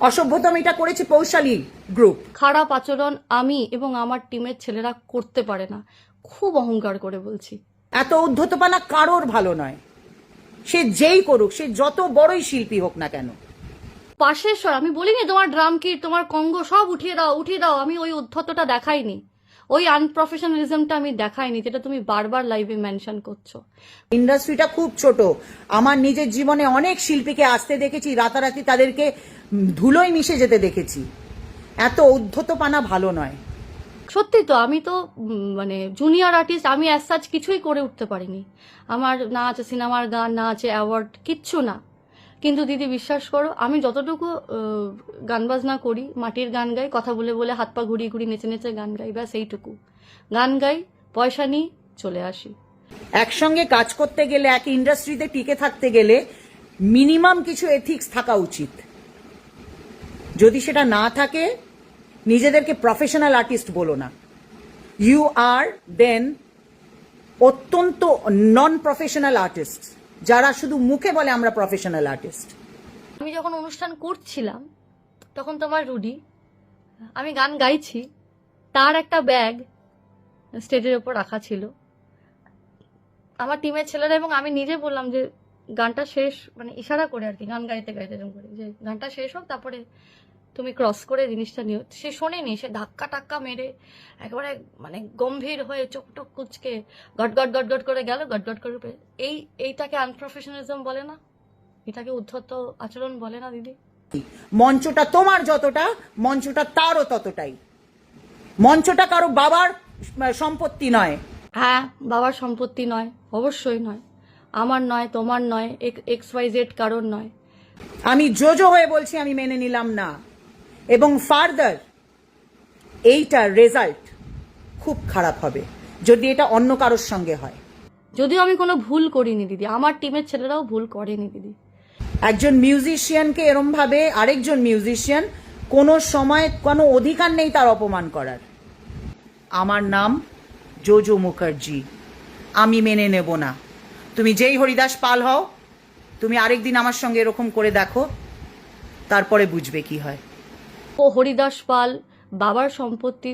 অসভ্যতামিটা করেছে পৌশালী গ্রুপ খারাপ আচরণ আমি এবং আমার টিমের ছেলেরা করতে পারে না। খুব অহংকার করে বলছি। এত উদ্ধতপানা কারোর ভালো নয়। সে যেই করুক সে যত বড়ই শিল্পী হোক না কেন। পাশের স্বর আমি বলিনি তোমার ড্রাম কি তোমার কঙ্গ সব উঠিয়ে দাও উঠিয়ে দাও আমি ওই উদ্ধতটা দেখাইনি। ওই আনপ্রফেশনালিজমটা আমি দেখাইনি যেটা তুমি বারবার লাইভে মেনশন করছ। ইন্ডাস্ট্রিটা খুব ছোট। আমার নিজের জীবনে অনেক শিল্পীকে আসতে দেখেছি রাতারাতি তাদেরকে ধুলোয় মিশে যেতে দেখেছি। এত উদ্ধতপানা ভালো নয়। সত্যি তো আমি তো মানে জুনিয়র আর্টিস্ট আমি অ্যাজ সাচ কিছুই করে উঠতে পারিনি। আমার না আছে সিনেমার গান না আছে অ্যাওয়ার্ড কিচ্ছু না। কিন্তু দিদি, বিশ্বাস করো, আমি যতটুকু গান বাজনা করি, মাটির গান গাই, কথা বলে বলে হাত পা ঘুরিয়ে ঘুরিয়ে নেচে নেচে গান গাই, ব্যাস এইটুকু। গান গাই, পয়সা নিই, চলে আসি। একসঙ্গে কাজ করতে গেলে, এক ইন্ডাস্ট্রিতে টিকে থাকতে গেলে মিনিমাম কিছু এথিক্স থাকা উচিত। যদি সেটা না থাকে, নিজেদেরকে প্রফেশনাল আর্টিস্ট বলো না। ইউ আর দেন অত্যন্ত নন প্রফেশনাল আর্টিস্ট যারা শুধু মুখে বলে আমরা প্রফেশনাল আর্টিস্ট আমি যখন অনুষ্ঠান করছিলাম, তখন তোমার রুডি। আমি গান গাইছি, তার একটা ব্যাগ স্টেজের ওপর রাখা ছিল। আমার টিমের ছেলেরা এবং আমি নিজে বললাম যে, গানটা শেষ মানে ইশারা করে আর কি, গান গাইতে গাইতে এরকম করে যে, গানটা শেষ হোক, তারপরে তুমি ক্রস করে জিনিসটা নিও। সে শোনেনি সে ধাক্কা টাক্কা মেরে একেবারে মানে গম্ভীর হয়ে চোখ টোক কুচকে গট গট গট গট করে গেল গট গট করে এই এইটাকে আনপ্রফেশনালিজম বলে না? এটাকে উদ্ধত আচরণ বলে না দিদি? মঞ্চটা তোমার যতটা মঞ্চটা তারও ততটাই। মঞ্চটা কারও বাবার সম্পত্তি নয়। হ্যাঁ বাবার সম্পত্তি নয় অবশ্যই নয়। আমার নয় তোমার নয় এক্স ওয়াই জেড কারোর নয়। আমি জোজো হয়ে বলছি আমি মেনে নিলাম না। এবং ফার্দার এইটার রেজাল্ট খুব খারাপ হবে যদি এটা অন্য কারোর সঙ্গে হয়। যদিও আমি কোনো ভুল করিনি দিদি। আমার টিমের ছেলেরাও ভুল করেনি দিদি। একজন মিউজিশিয়ানকে এরম ভাবে আরেকজন মিউজিশিয়ান কোনো সময় কোনো অধিকার নেই তার অপমান করার। আমার নাম জোজো মুখার্জি। আমি মেনে নেব না। তুমি যেই হরিদাস পাল হও তুমি আরেকদিন আমার সঙ্গে এরকম করে দেখো তারপরে বুঝবে কি হয়। ও হরিদাস পাল, বাবার সম্পত্তি।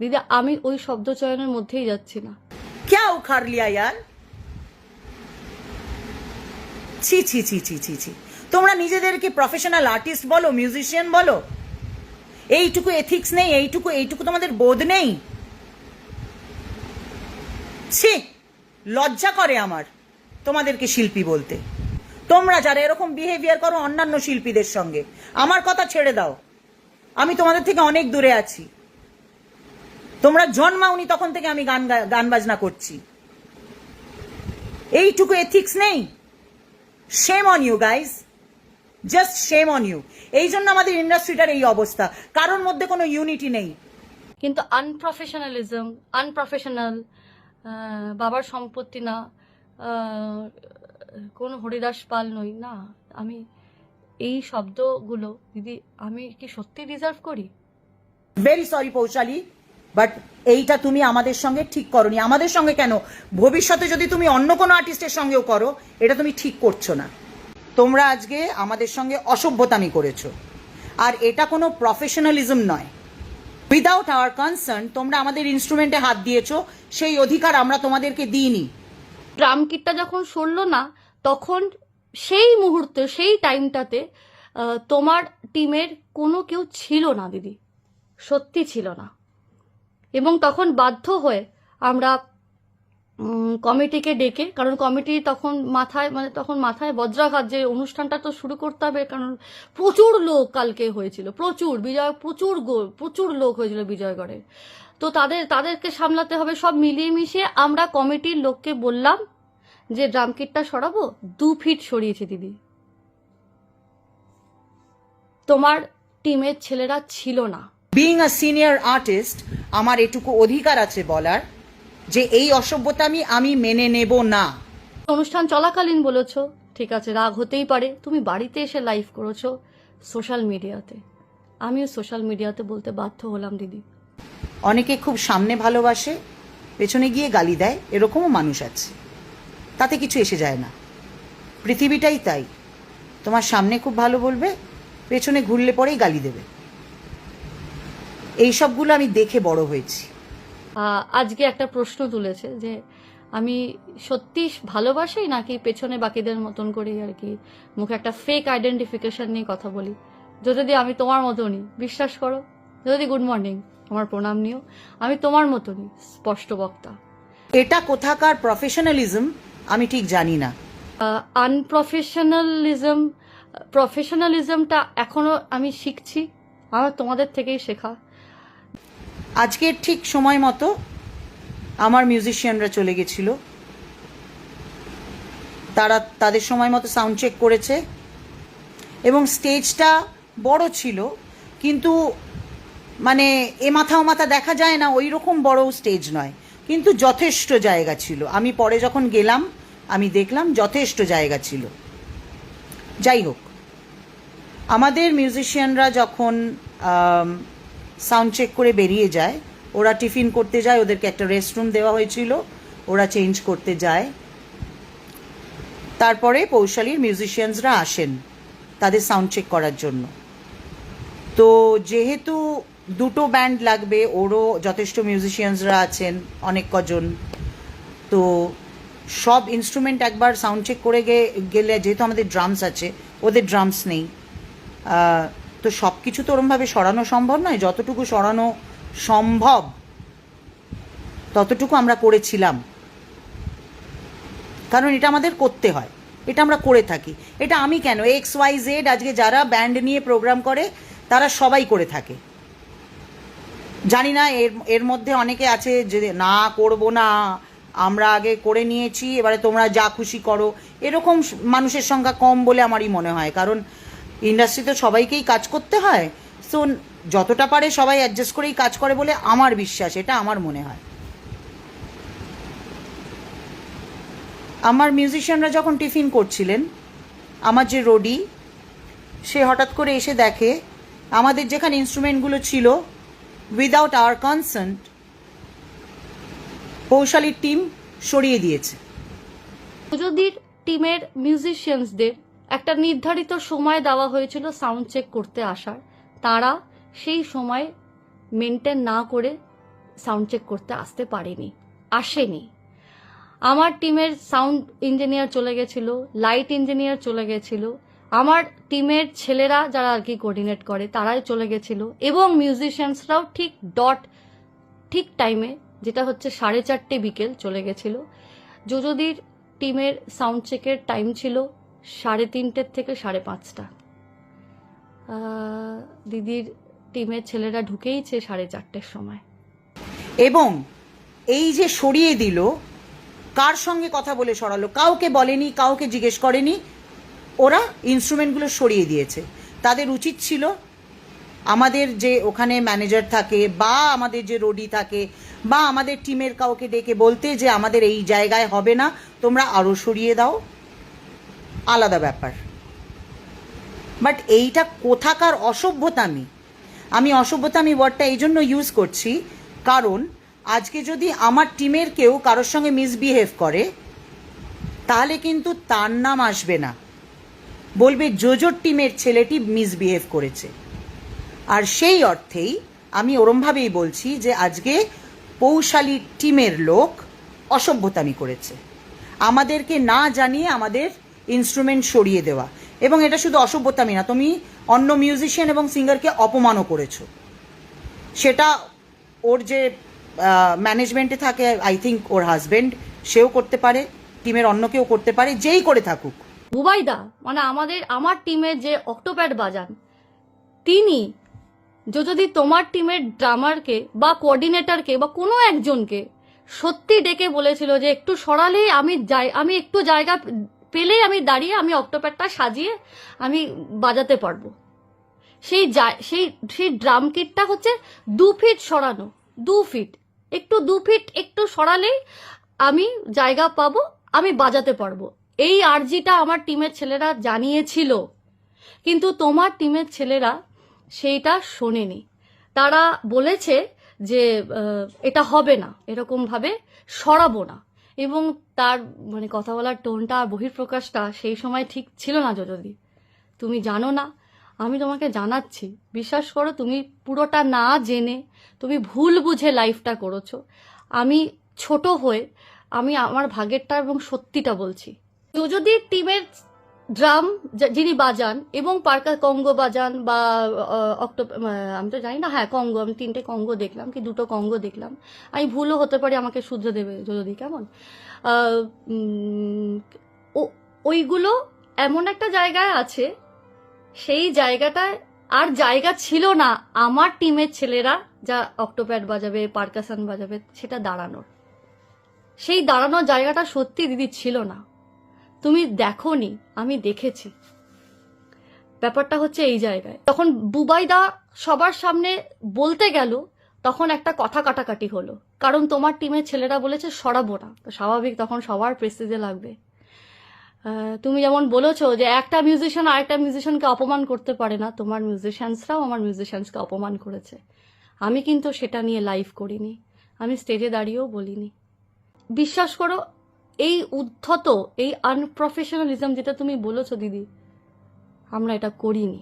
দিদি, আমি ওই শব্দ চয়নের মধ্যেই যাচ্ছি না। কেউ উখার লিয়া ইয়ার? ছি ছি ছি ছি ছি ছি। তোমরা নিজেদেরকে প্রফেশনাল আর্টিস্ট বলো মিউজিশিয়ান বলো। এইটুকু এথিক্স নেই, এইটুকু এইটুকু তোমাদের বোধ নেই। ছি, লজ্জা করে আমার তোমাদেরকে শিল্পী বলতে। তোমরা যারা এরকম বিহেভিয়ার করো অন্যান্য শিল্পীদের সঙ্গে, আমার কথা ছেড়ে দাও। আমি তোমাদের থেকে অনেক দূরে আছি। তোমরা জন্মাওনি তখন থেকে আমি গান গান বাজনা করছি। এইটুকু এথিক্স নেই। Shame on you guys just shame on you এই জন্য আমাদের ইন্ডাস্ট্রিটার এই অবস্থা। কারোর মধ্যে কোনো ইউনিটি নেই। কিন্তু আনপ্রফেশনালিজম আনপ্রফেশনাল বাবার সম্পত্তি না কোনো হরিদাস পাল নই। না, আমি এই শব্দগুলো দিদি আমি কি সত্যি ডিজার্ভ করি? ভেরি সরি পৌশালী বাট এইটা তুমি আমাদের সঙ্গে ঠিক করনি। আমাদের সঙ্গে কেন? ভবিষ্যতে যদি তুমি অন্য কোনো আর্টিস্টের সঙ্গেও করো এটা তুমি ঠিক করছ না। তোমরা আজকে আমাদের সঙ্গে অসভ্যতামি করেছ। আর এটা কোনো প্রফেশনালিজম নয়। উইদাউট আওয়ার কনসার্ন তোমরা আমাদের ইনস্ট্রুমেন্টে হাত দিয়েছ সেই অধিকার আমরা তোমাদেরকে দিইনি। ড্রাম কিটটা যখন সরলো না তখন সেই মুহূর্তে, সেই টাইমটাতে তোমার টিমের কোনো কেউ ছিল না, দিদি। সত্যি ছিল না। এবং তখন বাধ্য হয়ে আমরা কমিটিকে ডেকে, কারণ কমিটি তখন মাথায় মানে তখন মাথায় বজ্রাঘাত যে অনুষ্ঠানটা তো শুরু করতে হবে, কারণ প্রচুর লোক কালকে হয়েছিল, প্রচুর, বিজয়, প্রচুর গো- প্রচুর লোক হয়েছিল বিজয়গড়ে। তো তাদের, তাদেরকে সামলাতে হবে, সব মিলিয়ে মিশিয়ে আমরা কমিটির লোককে বললাম যে ড্রাম কিটটা সরাবো দু ফিট সরিয়েছে দিদি। তোমার টিমের ছেলেরা ছিল না। বিইং আ সিনিয়র আর্টিস্ট আমার এটুকু অধিকার আছে বলার যে এই অসভ্যতা আমি আমি মেনে নেব না। অনুষ্ঠান চলাকালীন বলেছ ঠিক আছে রাগ হতেই পারে তুমি বাড়িতে এসে লাইভ করেছ সোশ্যাল মিডিয়াতে আমিও সোশ্যাল মিডিয়াতে বলতে বাধ্য হলাম দিদি। অনেকে খুব সামনে ভালোবাসে পেছনে গিয়ে গালি দেয় এরকমও মানুষ আছে। তাতে কিছু এসে যায় না। পৃথিবীটাই তাই। তোমার সামনে খুব ভালো বলবে পেছনে ঘুরলে পরেই গালি দেবে। এই সবগুলো আমি দেখে বড় হয়েছি। আজকে একটা প্রশ্ন তুলেছে যে আমি সত্যি ভালোবাসি নাকি পেছনে বাকিদের মতন করেই আর কি মুখে একটা ফেক আইডেন্টিফিকেশন নিয়ে কথা বলি? যদি আমি তোমার মতনই বিশ্বাস করো যদি গুড মর্নিং আমার প্রণাম নিও আমি তোমার মতনই স্পষ্ট বক্তা। এটা কোথাকার প্রফেশনালিজম আমি ঠিক জানি না। আনপ্রফেশনালিজম প্রফেশনালিজমটা এখনও আমি শিখছি আমার তোমাদের থেকেই শেখা। আজকের ঠিক সময় মতো আমার মিউজিশিয়ানরা চলে গেছিল। তারা তাদের সময় মতো সাউন্ড চেক করেছে। এবং স্টেজটা বড় ছিল কিন্তু মানে এ মাথা ও মাথা দেখা যায় না ওই রকম বড় স্টেজ নয়। কিন্তু যথেষ্ট জায়গা ছিল। আমি পরে যখন গেলাম, আমি দেখলাম যথেষ্ট জায়গা ছিল। যাই হোক, আমাদের মিউজিশিয়ানরা যখন সাউন্ড চেক করে বেরিয়ে যায়, ওরা টিফিন করতে যায়, ওদেরকে একটা রেস্টরুম দেওয়া হয়েছিল, ওরা চেঞ্জ করতে যায়। তারপরে পৌশালীর মিউজিশিয়ানসরা আসেন তাদের সাউন্ড চেক করার জন্য। তো যেহেতু দুটো ব্যান্ড লাগবে, ওরও যথেষ্ট মিউজিশিয়ানসরা আছেন, অনেক কজন। তো সব ইনস্ট্রুমেন্ট একবার সাউন্ড চেক করে গেলে, যেহেতু আমাদের ড্রামস আছে, ওদের ড্রামস নেই। তো সব কিছু তো ওরমভাবে সরানো সম্ভব নয়, যতটুকু সরানো সম্ভব, ততটুকু আমরা করেছিলাম। কারণ এটা আমাদের করতে হয়, এটা আমরা করে থাকি। এটা আমি কেন? এক্স ওয়াই জেড আজকে যারা ব্যান্ড নিয়ে প্রোগ্রাম করে, তারা সবাই করে থাকে। জানি না, এর এর মধ্যে অনেকে আছে যে না করব না, আমরা আগে করে নিয়েছি, এবারে তোমরা যা খুশি করো। এরকম মানুষের সংখ্যা কম বলে আমারই মনে হয়, কারণ ইন্ডাস্ট্রিতে সবাইকেই কাজ করতে হয়। সো যতটা পারে সবাই অ্যাডজাস্ট করেই কাজ করে বলে আমার বিশ্বাস, এটা আমার মনে হয়। আমার মিউজিশিয়ানরা যখন টিফিন করছিলেন, আমার যে রোডি, সে হঠাৎ করে এসে দেখে, আমাদের যেখানে ইনস্ট্রুমেন্টগুলো ছিল উইদাউট আওয়ার কনসেন্ট কৌশালীর টিম সরিয়ে দিয়েছে। যদির টিমের মিউজিশিয়ানসদের একটা নির্ধারিত সময় দেওয়া হয়েছিল সাউন্ড চেক করতে আসার। তারা সেই সময় মেনটেন না করে সাউন্ড চেক করতে আসতে পারেনি, আসেনি। আমার টিমের সাউন্ড ইঞ্জিনিয়ার চলে গেছিল লাইট ইঞ্জিনিয়ার চলে গেছিল আমার টিমের ছেলেরা যারা আর কি কোঅর্ডিনেট করে, তারাই চলে গেছিল এবং মিউজিশিয়ানসরাও ঠিক ডট ঠিক টাইমে যেটা হচ্ছে সাড়ে চারটে বিকেল চলে গেছিল। যোজদির টিমের সাউন্ড চেকের টাইম ছিল সাড়ে তিনটের থেকে সাড়ে পাঁচটা। দিদির টিমের ছেলেরা ঢুকেইছে সাড়ে চারটের সময়। এবং এই যে সরিয়ে দিল, কার সঙ্গে কথা বলে সরালো? কাউকে বলেনি, কাউকে জিজ্ঞেস করেনি ওরা ইনস্ট্রুমেন্টগুলো সরিয়ে দিয়েছে। তাদের উচিত ছিল আমাদের যে ওখানে ম্যানেজার থাকে বা আমাদের যে রোডি থাকে বা আমাদের টিমের কাউকে ডেকে বলতে যে আমাদের এই জায়গায় হবে না, তোমরা আরও সরিয়ে দাও। আলাদা ব্যাপার। বাট এইটা কোথাকার অসভ্যতামি? আমি অসভ্যতামি ওয়ার্ডটা এই জন্য ইউজ করছি কারণ আজকে যদি আমার টিমের কেউ কারোর সঙ্গে মিসবিহেভ করে, তাহলে কিন্তু তার নাম আসবে না। বলবে, জোজোর টিমের ছেলেটি মিসবিহেভ করেছে। আর সেই অর্থেই আমি ওরমভাবেই বলছি যে আজকে পৌশালী টিমের লোক অসভ্যতামি করেছে। আমাদেরকে না জানিয়ে আমাদের ইনস্ট্রুমেন্ট সরিয়ে দেওয়া। এবং এটা শুধু অসভ্যতামি না, তুমি অন্য মিউজিশিয়ান এবং সিঙ্গারকে অপমানও করেছ। সেটা ওর যে ম্যানেজমেন্টে থাকে আই থিঙ্ক ওর হাজবেন্ড সেও করতে পারে, টিমের অন্য কেউ করতে পারে, যেই করে থাকুক। বুবাইদা মানে আমাদের, আমার টিমের যে অক্টোপ্যাড বাজান, তিনি যদি তোমার টিমের ড্রামারকে বা কোঅর্ডিনেটরকে বা কোনো একজনকে সত্যি ডেকে বলেছিল যে একটু সরালেই আমি যাই, আমি একটু জায়গা পেলেই আমি দাঁড়িয়ে আমি অক্টোপ্যাডটা সাজিয়ে আমি বাজাতে পারব। সেই সেই সেই ড্রাম কিটটা হচ্ছে দু ফিট সরানো, দু ফিট একটু দু ফিট একটু সরালেই আমি জায়গা পাবো, আমি বাজাতে পারব। এই আর্জিটা আমার টিমের ছেলেরা জানিয়েছিল। কিন্তু তোমার টিমের ছেলেরা সেইটা শোনেনি। তারা বলেছে যে এটা হবে না এরকম ভাবে সরাবো না। এবং তার মানে কথা বলার টোনটা আর বহির্প্রকাশটা সেই সময় ঠিক ছিল না যদি তুমি জানো না, আমি তোমাকে জানাচ্ছি, বিশ্বাস করো তুমি পুরোটা না জেনে, তুমি ভুল বুঝে লাইফটা করেছ। আমি ছোট হয়ে, আমি আমার ভাগেরটা এবং সত্যিটা বলছি। কেউ যদি টিমের ড্রাম যিনি বাজান এবং পার্কা কঙ্গ বাজান বা অক্টো আমি তো জানি না হ্যাঁ কঙ্গ, আমি তিনটে কঙ্গ দেখলাম, কি দুটো কঙ্গ দেখলাম। আমি ভুলও হতে পারি, আমাকে শুধরে দেবে যদি, কেমন? ওইগুলো এমন একটা জায়গায় আছে, সেই জায়গাটায় আর জায়গা ছিল না, আমার টিমের ছেলেরা যা অক্টোপ্যাড বাজাবে, পার্কাসান বাজাবে, সেটা দাঁড়ানোর। সেই দাঁড়ানোর জায়গাটা সত্যি দিদি ছিল না। তুমি দেখোনি, আমি দেখেছি। ব্যাপারটা হচ্ছে এই জায়গায়। তখন বুবাইদা সবার সামনে বলতে গেল, তখন একটা কথা কাটাকাটি হলো। কারণ তোমার টিমের ছেলেরা বলেছে, সরাবো না। তো স্বাভাবিক তখন সবার প্রেস্টিজে লাগবে। তুমি যেমন বলেছ যে একটা মিউজিশিয়ান আরেকটা মিউজিশিয়ানকে অপমান করতে পারে না, তোমার মিউজিশিয়ানসরাও আমার মিউজিশিয়ানসকে অপমান করেছে। আমি কিন্তু সেটা নিয়ে লাইভ করিনি। আমি স্টেজে দাঁড়িয়েও বলিনি। বিশ্বাস করো এই উদ্ধত এই আনপ্রফেশনালিজম যেটা তুমি বলেছ দিদি আমরা এটা করিনি।